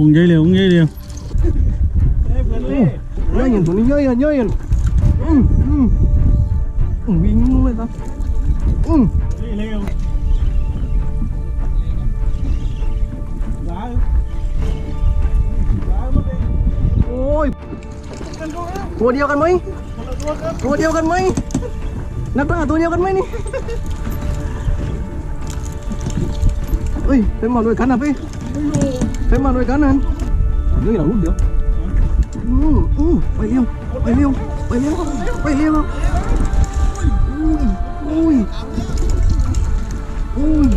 คงใหญ่เร็วคงใหญ่เร็วเยอะอย่างตัวนี้เยอะอย่างเยอะอย่างอืมอืม เลยครับอืมาด้วยกันไหมตัวเดียวกันไหมนักล่าตัวเดียวกันไหมนี่เฮ้ยเป็นมาด้วยกันนะพี่เป็นมาด้วยกันนั่นเฮ้ยเราลูกเดียวอืมอืมไปเร็วไปเร็วไปเร็วไปเร็วอุ้ยอุ้ยอุ้ย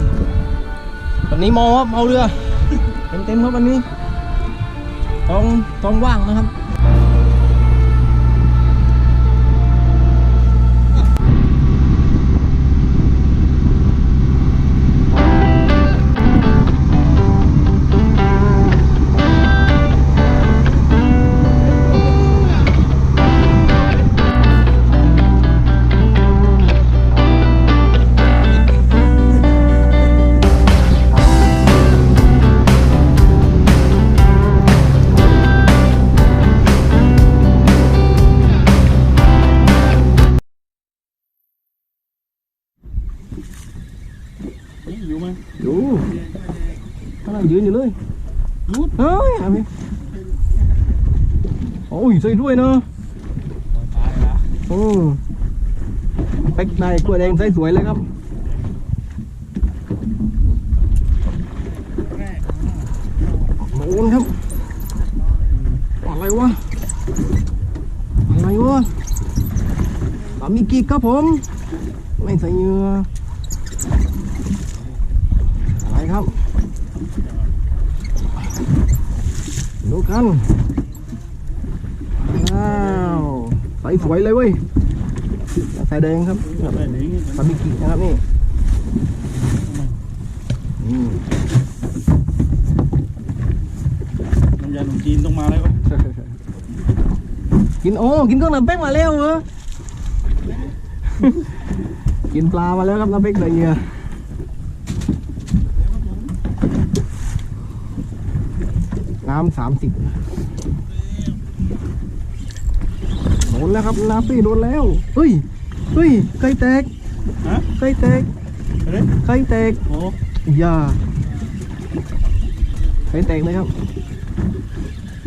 วันนี้มอครับเอาเรือ เต็มเต็มครับวันนี้ท้องท้องว่างนะครับ ยืนอยู่เลยยุดเฮ้ยอะไรโอ้ยใส่ด้วยเนอะโอ้เป็กในกล้วยแดงใส่สวยเลยครับโน่นครับ อะไรวะ อะไรวะปลามีกีกครับผม ไม่ใส่เหยื่ออะไรครับ ดูกันว้าวใสสวยเลยเว้ยใสแดงครับแบบนี้ปาบิกินะครับนี่อืมน้ำยาขนมจีนต้องมาแล้วกินโอ้กินก็น้ำเป๊กมาแล้วเหรอกินปลามาแล้วครับน้ำเป๊กใส่เหยื่อ น้ำสามสิบโดนแล้วครับน้ำปี้โดนแล้วเฮ้ยเฮ้ยไก่แตกฮะไก่แตกอะไรไก่แตกโอ้อย่าไก่แตกเลยครับ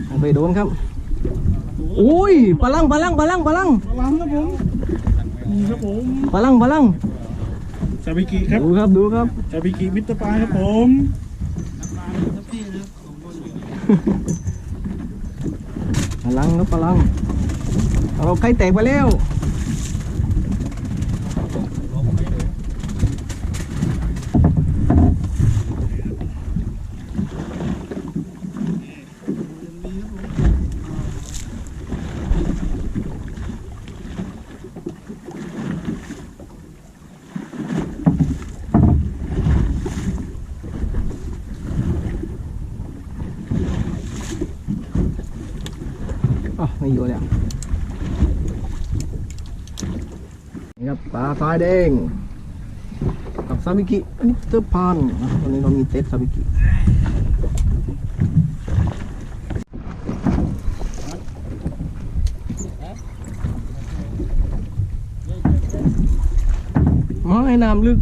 เอาไปโดนครับโอ้ยปลาลังปลาลังปลาลังปลาลังระวังครับผมนี่ครับผมปลาลังปลาลังซาบิกิครับดูครับดูครับซาบิกิมิสเตอร์ปลาครับผม ลาลังครับปลาลังเอาไก่แตกไปแล้ว ไม่อยู่แล้วนี่ครับปลาทรายแดงกับซาบิกิมิสเตอร์พานอะวันนี้เรามีเต็ดซาบิกิมาให้น้ำลึก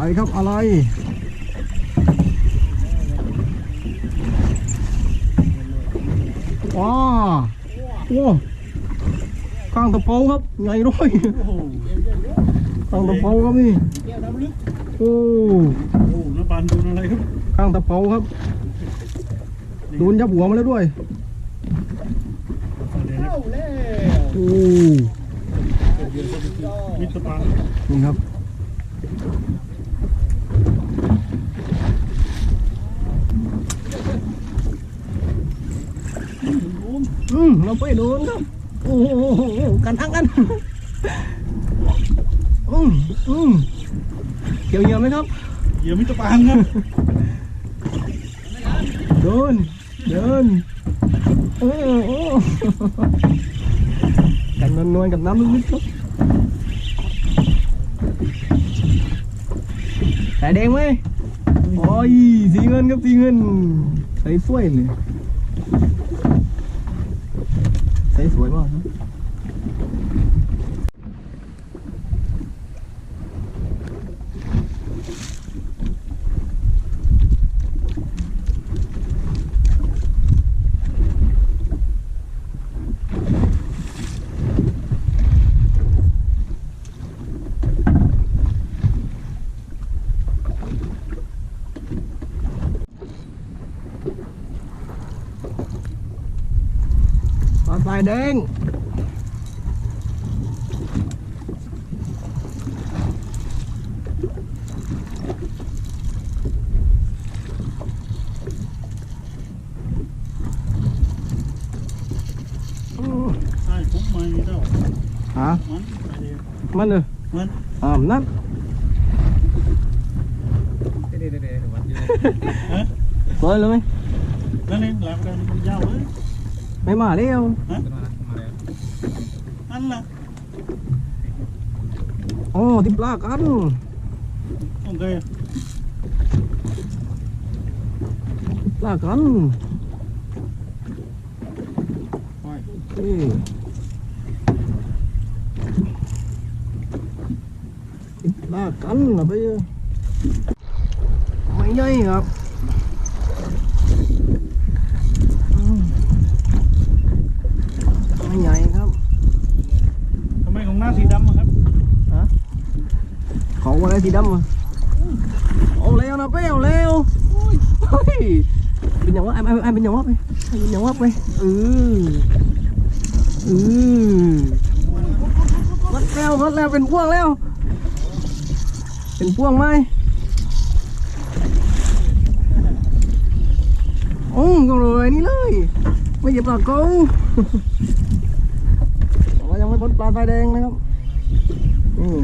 อะไรครับอะไรว้าโอ้ข้างตะเภาครับใหญ่ด้วยข้างตะเภาครับนี่โอ้โอ้โหน้ำปานโดนอะไรครับข้างตะเภาครับโดนยับหัวมาแล้วด้วยเดี๋ยวนะโอ้มิตรปลานี่ครับอืมเรา ไปโดนครับโอ้โหกันทั้งกันอืมอืมเกี่ยวเหยื่อไหมครับเหยื่อมิสเตอร์ปลาครับเดินเดินโอ้โหกันนวลๆกับน้ำลึกๆครับแต่แดงไหมโอ้ยสีเงินครับสีเงินใส่สวยเลยใสวยมากครับปลาสายแดงใช่ผมมานี่เจ้าฮะ มันไปเดียวมันเลยมันอ่านั่นฮะ สวยเลยไหมนั่นเองหลัง สีดำอะเอาแล้วนะเป้เอาแล้วเฮ้ยเป็นอย่างว่าไอ้ไอ้เป็นอย่างว่าไปไอ้เป็นอย่างว่าไปเออเออมัดแล้วมัดแล้วเป็นพวงแล้ว เป็นพวงไหมโอ้ก็เลยนี่เลย ไม่เหยียบปลาเก้าแต่ว่ายังไม่พ้นปลาไฟแดงนะครับอืม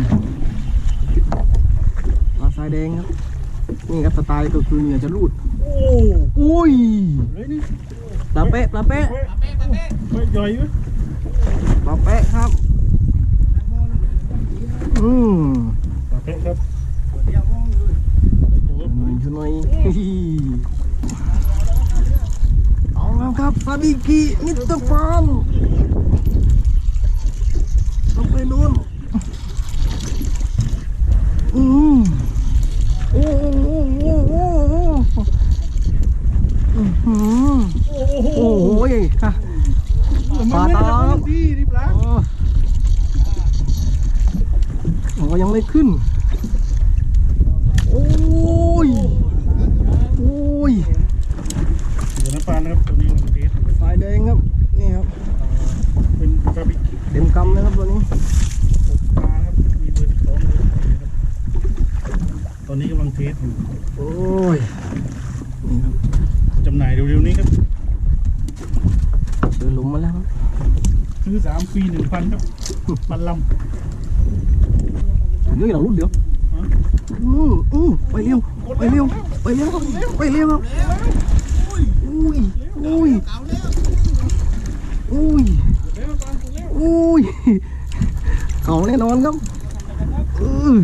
าทรายแดงครับ นี่ครับสไตล์ก็คือเนี่ยจะรูดโอ้อุ้ยเลยนี่ปลาเป๊ะปลาเป๊ะไปใหญ่เว้ยปลาเป๊ะครับ อืมโอเคครับหน่อยช่วยหน่อยเอาแล้วครับซาบิกิมิสเตอร์ฟาร์มต้องไปนู่นอืมโอ้โหโอ้โหโอ้โหอื้อหือ โอ้โห โอ้โหค่ะ ปลาตาครับ ดีดิปลา อ๋อมันก็ยังไม่ขึ้น โอ้ย โอ้ย เดี๋ยวน้ำปลานะครับตัวนี้มันเทส สายแดงครับ นี่ครับ เป็นกระบิก เต็มกำเลยครับตัวนี้ ปลาครับมีเบอร์สิบสองเลยครับตอนนี้กำลังเทสอยู่ โอ้ย นี่ครับ จำหน่ายเร็วๆนี้ครับ เจอ หลุมมาแล้วครับซื้อสามฟรีหนึ่งพันครับพันลเดี๋ยวเราลุ้นเดี๋ยวำฮะอืมอืมไปเร็วไปเร็วไปเร็วครับไปเร็วครับอุ้ยอุ้ยอุ้ยอุ้ยเขาแน่นอนครับเออ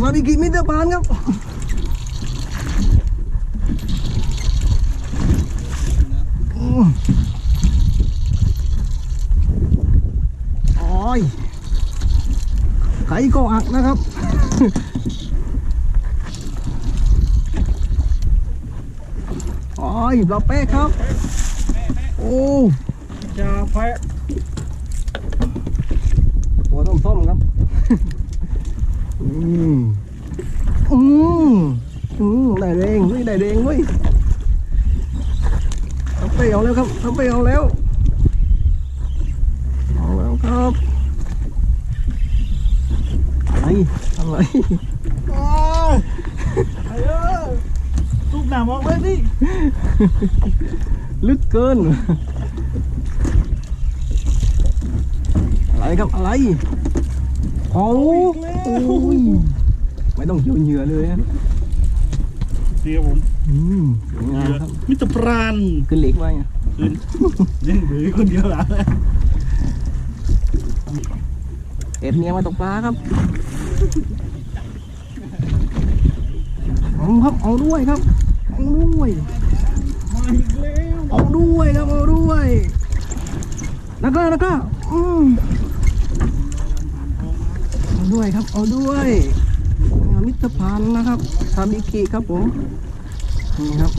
มาดิกิมิเตอร์บานครับ อืมโอ้ยไข่ ก็อักนะครับโอ้ยปลาเป๊ะครับ โอ้ยาแพะหัวส้มๆครับ อืม อืมอืมได้แดงเว้ยได้แดงเว้ยทำไปเอาแล้วครับทำไปเอาแล้ว เอาแล้วครับ อะไรอะไร อ้าวไอ้เอ้ ยลูกหนามออกเลยดิลึกเกิน อะไรครับอะไรโอ้โอ้ยไม่ต้องเกี่ยวเหยื่อเลยนะนี่ครับผมอืมสวยงามครับมิตรปราณขึ้นเหล็กไว้อะคืนเล่นเบือคนเดียวละเอ็ดเนียมาตกปลาครับ เอาครับเอาด้วยครับเอาด้วยมาอีกแล้วเอาด้วยครับเอาด้วยนักกล้านักกล้าอืมเอาด้วยครับเอาด้วยมิตรพันธ์นะครับซาบิคิครับผมนี่ครับ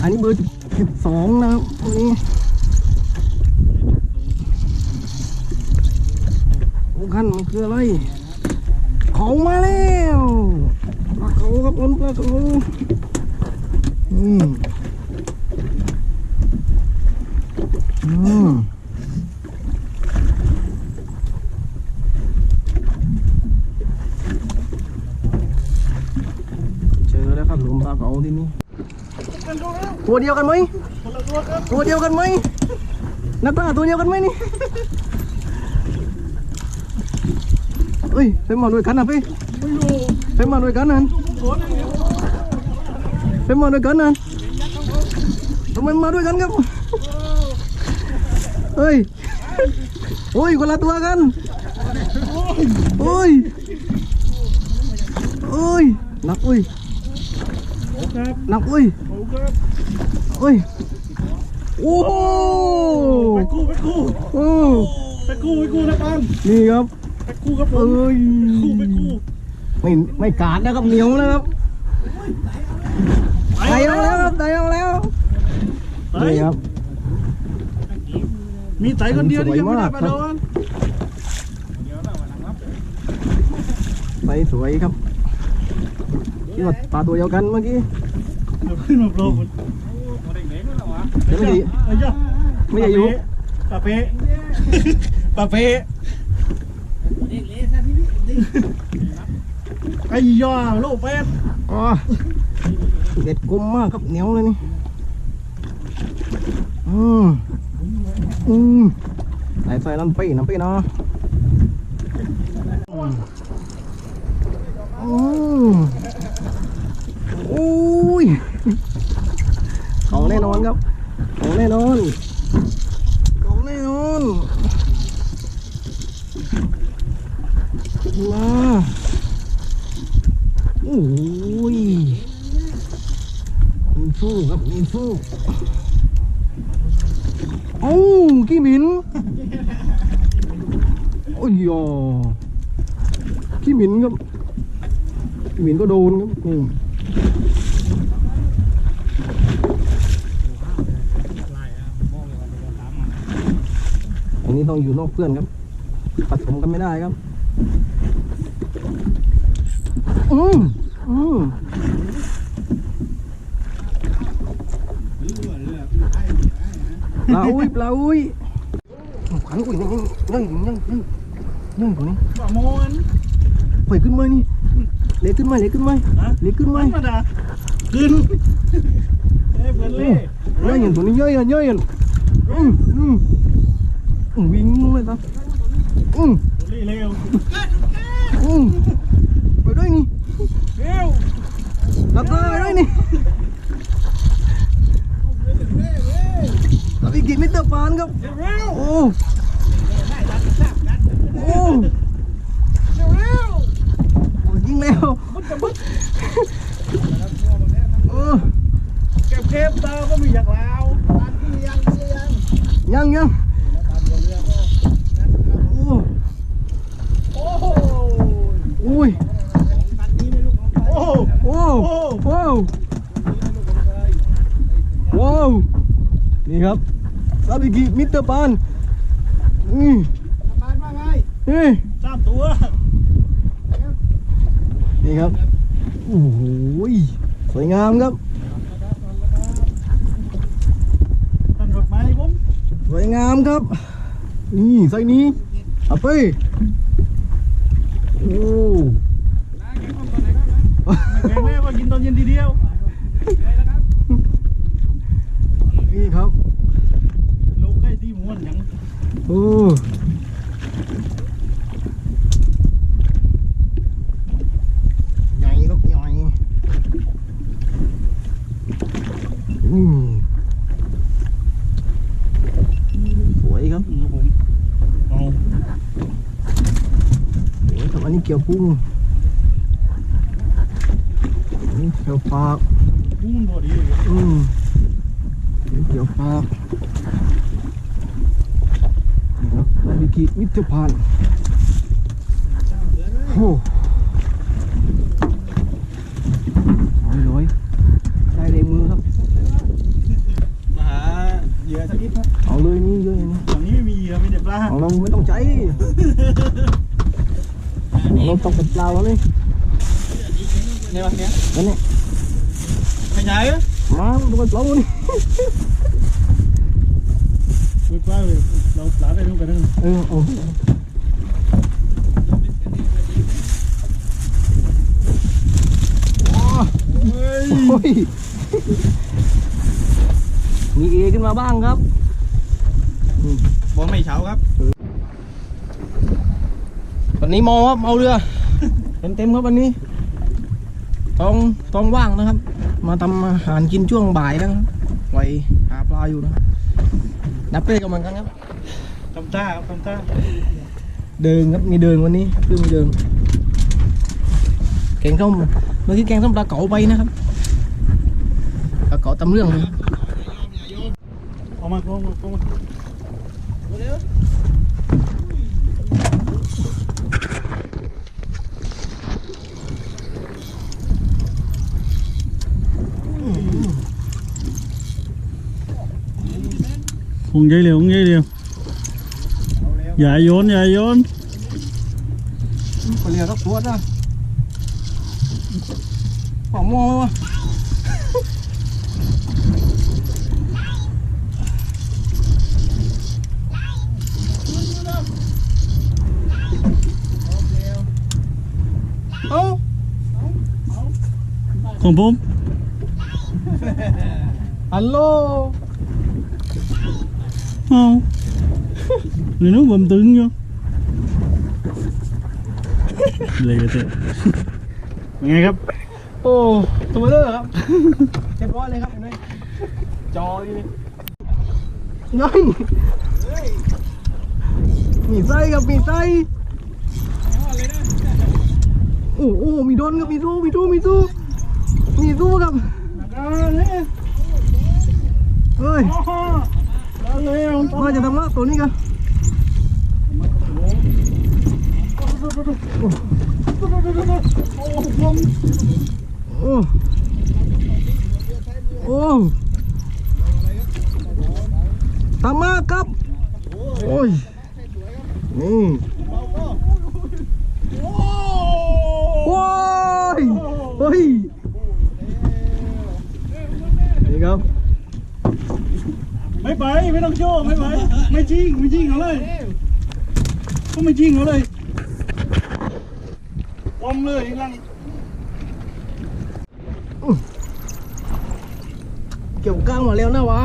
อันนี้เบอร์สิบสองนะครับวันนี้โอ้ขั้นมันคืออะไร เขามาแล้วปลาเขาครับคนปลาเขาอืมอืมเจอแล้วครับหลุมปลาเก๋าที่นี่ตัวเดียวกันไหมตัวครับตัวเดียวกันไหมนักตาตัวเดียวกันไหมนี่ เอ้ยไปมาด้วยกันนะพี่ไม่รู้ไปมาด้วยกันนั่นโอ้ยเดี๋ยวไปมาด้วยกันนั่นทำไมมาด้วยกันครับเฮ้ยโอ้ยคนละตัวกันโอ้ยโอ้ยหนักอุ้ยโอ้ครับหนักอุ้ยโอ้ครับโอ้ยโอ้ไปกู้ไปกู้โอ้ไปกู้ไปกู้นะปันนี่ครับไปกู้ ครับผเอ้มยกู้ไปกู้ไม่ไม่กาดนะครับเหนียวนะครับไตเอาแล้วครับไตเอาแล้วไปนี่ครับมีไตคนเดียวที่ยังไม่ได้ปลาโดนไตสวยครับคิดว่าปลาตัวเดียวกันเมื่อกี้เดี๋ยวขึ้นมาโปรมันแต่ไม่ใช่ไอ้ย่าไม่ใช่อยู่ปลาเป๊ะปลาเป๊ะ ไอ้ย่าโลกเป็ดอ๋อเด็ดกลมมากครับเหนียวเลยนี่อืมอืมไหนใส่น้ำปีน้ำปีเนาะอืมอืมโอ้ยของแน่นอนครับของแน่นอนของแน่นอนมาโอ้ยมีฟูครับมีฟูโอ้าขี้หมินโอ้ยยอขี้หมินครับ มินก็โดนครับอืมอันนี้ต้องอยู่นอกเพื่อนครับผสมกันไม่ได้ครับ อืมอืมปลาอุ้ยปลาอุ้ยขันอุ้ยยังยังยังยังยังยังตัวนี้ปลาโมนปล่อยขึ้นมานี่ เล็กขึ้นมาเล็กขึ้นมาฮะเล็กขึ้นมาธรรมดาขึ้นเอ้ยเพื่อนเล่ย่อยอย่างตัวนี้ย่อยอย่างย่อยอย่างอืมอืมอืมวิ่งเลยตาอืมเล่เร็วอืมไปด้วยนี่เร็วรับตาไปด้วยนี่รับอีกกี่มิตรปานครับเร็วโอ้โอ้ ยิงแล้วเออเก็บเก็บตาก็มีอยากลาวยังยังโอ้โอ้โหอุ้ยโอ้โหโอ้โอ้โอ้นี่ครับซาบิกิมิสเตอร์ปานนี่ปานว่าไงนี่สามตัว นี่ครับโอ้โหสวยงามครับตันรถไม้ผมสวยงามครับ นี่ไซนี้เอาไปโอ้แข็งแรงก็กินตอนเย็นทีเดียวนี่ครับลูกใกล้ที่ม้วนยัง โอ้ใหญ่ครับใหญ่ อืมสวยครับ ครับผมเอา สวยครับ อันนี้เกี่ยวกุ้งเกี่ยวปลากุ้งพอดีอืมนนี้เกี่ยวปลาครับนาฬิกิมิตรพันธ์โอ้าเลยเราปลาไปนู่นกันนั่นเออเอาเฮ้ยโอ้ยมีเอขึ้นมาบ้างครับบอลไม่เช้าครับ วันนี้เมอครับเมาเรือเต็มเต็มๆครับวันนี้ต้องต้องว่างนะครับ มาทำอาหารกินช่วงบ่ายนะครับไว้หาปลาอยู่นะครับนับเป้กับมันกันครับทำท่าครับทำท่าเดินครับมีเดินวันนี้เพิ่งมีเดินแกงส้มเมื่อกี้แกงส้มปลาเก๋าไปนะครับปลาเก๋าตำเรื่องเลยเอามาเอามาเอามา คงใหญ่เร็วคงใหญ่เร็วอย่าโยนอย่าโยนปลาเรือสักตัวนะปอกหม้อวะเอ้าของผมฮัลโหล เอานี่นู้ผมตึงอยู่เลยกันเถอะเป็นไงครับโอ้ตัวเบลอครับเรียบร้อยเลยครับเห็นไหมจออยู่นี่ย่อยมีไส้ครับมีไส้โอ้โอ้มีโดนครับมีสู้มีสู้มีสู้มีสู้ครับเฮ้ย ว่าจะทำละตัวนี้กันโอ้โอ้ทำมาครับ โอ้ย นี่โอ้ยเฮ้ย นี่ครับ ไม่ไปไม่ต้องโจ้ไม่ไปไม่ จริงไม่จริงเขาเลยก็ไม่จริงเขาเลยอมเลยลังเกี่ยวก้างมาแล้วนะวะ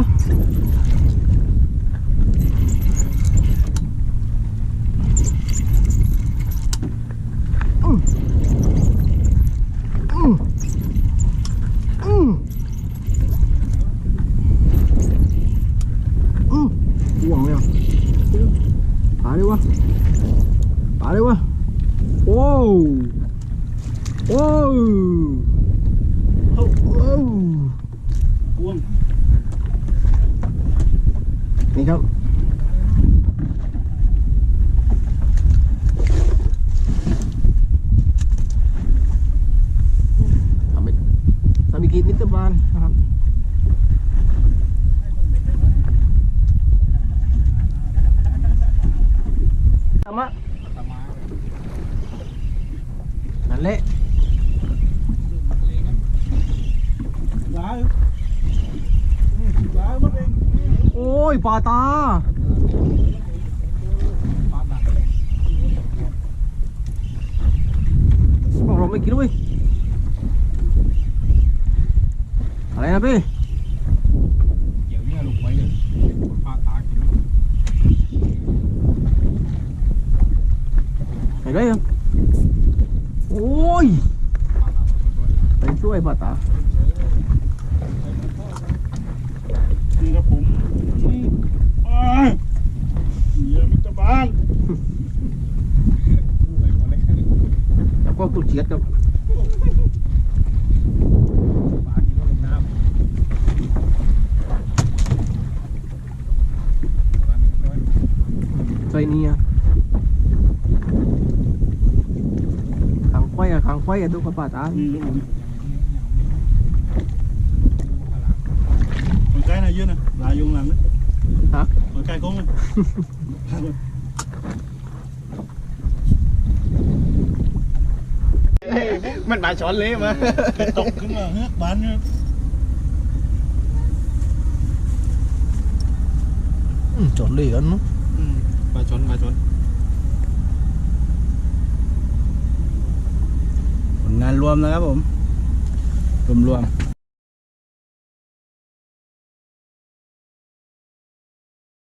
ครับพี่เกี่ยวเนี่ยลงไว้เลยคนปลาตากินเห็นไหมครังโอ้ยไปช่วยปลาตานี่ครับผมอ้าเยี่ยมิตรบ้านแล้วก็กุดเชียดกับ ขางไฟอะขางไฟอะดูกระป๋าตานี่ครับผมมันใกล้นะเยอะนะลายยุ งานรวมนะครับผม รวมรวมๆ